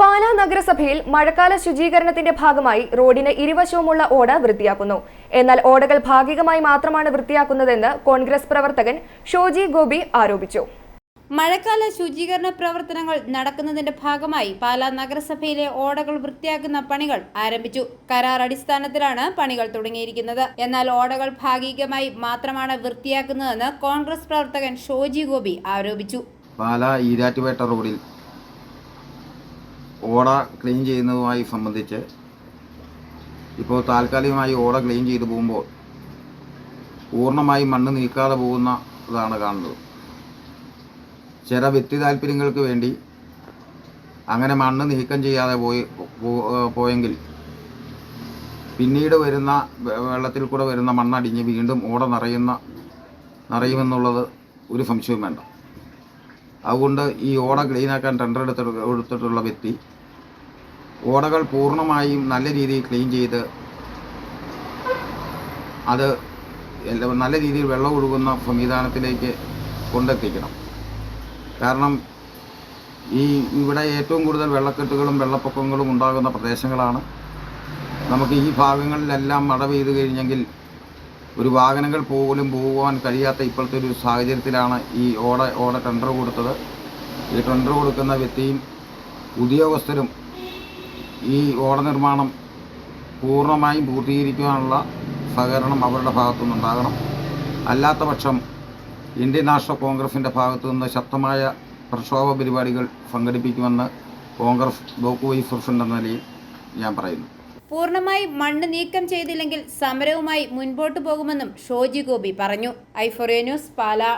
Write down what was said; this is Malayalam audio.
പാലാ നഗരസഭയിൽ മഴക്കാല ശുചീകരണത്തിന്റെ ഭാഗമായി റോഡിന് ഇരുവശവുമുള്ള ഓട വൃത്തിയാക്കുന്നു. എന്നാൽ ഓടകൾ ഭാഗികമായി മാത്രമാണ് വൃത്തിയാക്കുന്നതെന്ന് കോൺഗ്രസ് പ്രവർത്തകൻ ഷോജി ഗോപി ആരോപിച്ചു. മഴക്കാല ശുചീകരണ പ്രവർത്തനങ്ങൾ നടക്കുന്നതിന്റെ ഭാഗമായി പാലാ നഗരസഭയിലെ ഓടകൾ വൃത്തിയാക്കുന്ന പണികൾ ആരംഭിച്ചു. കരാർ അടിസ്ഥാനത്തിലാണ് പണികൾ തുടങ്ങിയിരിക്കുന്നത്. എന്നാൽ ഓടകൾ ഭാഗികമായി മാത്രമാണ് വൃത്തിയാക്കുന്നതെന്ന് കോൺഗ്രസ് പ്രവർത്തകൻ ഷോജി ഗോപി ആരോപിച്ചു. പാലാ ഈരാറ്റുപേട്ട റോഡിൽ ഓട ക്ലീൻ ചെയ്യുന്നതുമായി സംബന്ധിച്ച് ഇപ്പോൾ താൽക്കാലികമായി ഓട ക്ലീൻ ചെയ്തു പോകുമ്പോൾ പൂർണമായി മണ്ണ് നീക്കാതെ പോകുന്നതാണ് കാണുന്നത്. ചില വ്യക്തി താല്പര്യങ്ങൾക്ക് വേണ്ടി അങ്ങനെ മണ്ണ് നീക്കം ചെയ്യാതെ പോയി പോയെങ്കിൽ പിന്നീട് വരുന്ന വെള്ളത്തിൽ കൂടെ വരുന്ന മണ്ണടിഞ്ഞ് വീണ്ടും ഓട നിറയുന്ന നിറയുമെന്നുള്ളത് ഒരു സംശയവും വേണ്ട. അതുകൊണ്ട് ഈ ഓട ക്ലീനാക്കാൻ ടെൻഡർ എടുത്തിട്ട് എടുത്തിട്ടുള്ള വ്യക്തി ഓടകൾ പൂർണമായും നല്ല രീതിയിൽ ക്ലീൻ ചെയ്ത് അത് നല്ല രീതിയിൽ വെള്ളം ഒഴുകുന്ന സംവിധാനത്തിലേക്ക് കൊണ്ടെത്തിക്കണം. കാരണം ഈ ഇവിടെ ഏറ്റവും കൂടുതൽ വെള്ളക്കെട്ടുകളും വെള്ളപ്പൊക്കങ്ങളും ഉണ്ടാകുന്ന പ്രദേശങ്ങളാണ്. നമുക്ക് ഈ ഭാഗങ്ങളിലെല്ലാം മഴ പെയ്തു കഴിഞ്ഞെങ്കിൽ ഒരു വാഹനങ്ങൾ പോലും പോകുവാൻ കഴിയാത്ത ഇപ്പോഴത്തെ ഒരു സാഹചര്യത്തിലാണ് ഈ ഓട ഓട ടെൻഡർ കൊടുത്തത്. ഈ ടെൻഡർ കൊടുക്കുന്ന വ്യക്തിയും ഉദ്യോഗസ്ഥരും ഈ ഓട നിർമ്മാണം പൂർണമായും പൂർത്തീകരിക്കുവാനുള്ള സഹകരണം അവരുടെ ഭാഗത്തുനിന്നുണ്ടാകണം. അല്ലാത്ത പക്ഷം ഇന്ത്യൻ നാഷണൽ കോൺഗ്രസിന്റെ ഭാഗത്തു നിന്ന് ശക്തമായ പ്രക്ഷോഭ പരിപാടികൾ സംഘടിപ്പിക്കുമെന്ന് കോൺഗ്രസ് ബ്ലോക്ക് വൈസ് പ്രസിഡന്റ് എന്ന നിലയിൽ ഞാൻ പറയുന്നു. പൂർണമായി മണ്ണ് നീക്കം ചെയ്തില്ലെങ്കിൽ സമരവുമായി മുൻപോട്ടു പോകുമെന്നും ഷോജി ഗോപി പറഞ്ഞു. ഐഫോറിയ ന്യൂസ് പാലാ.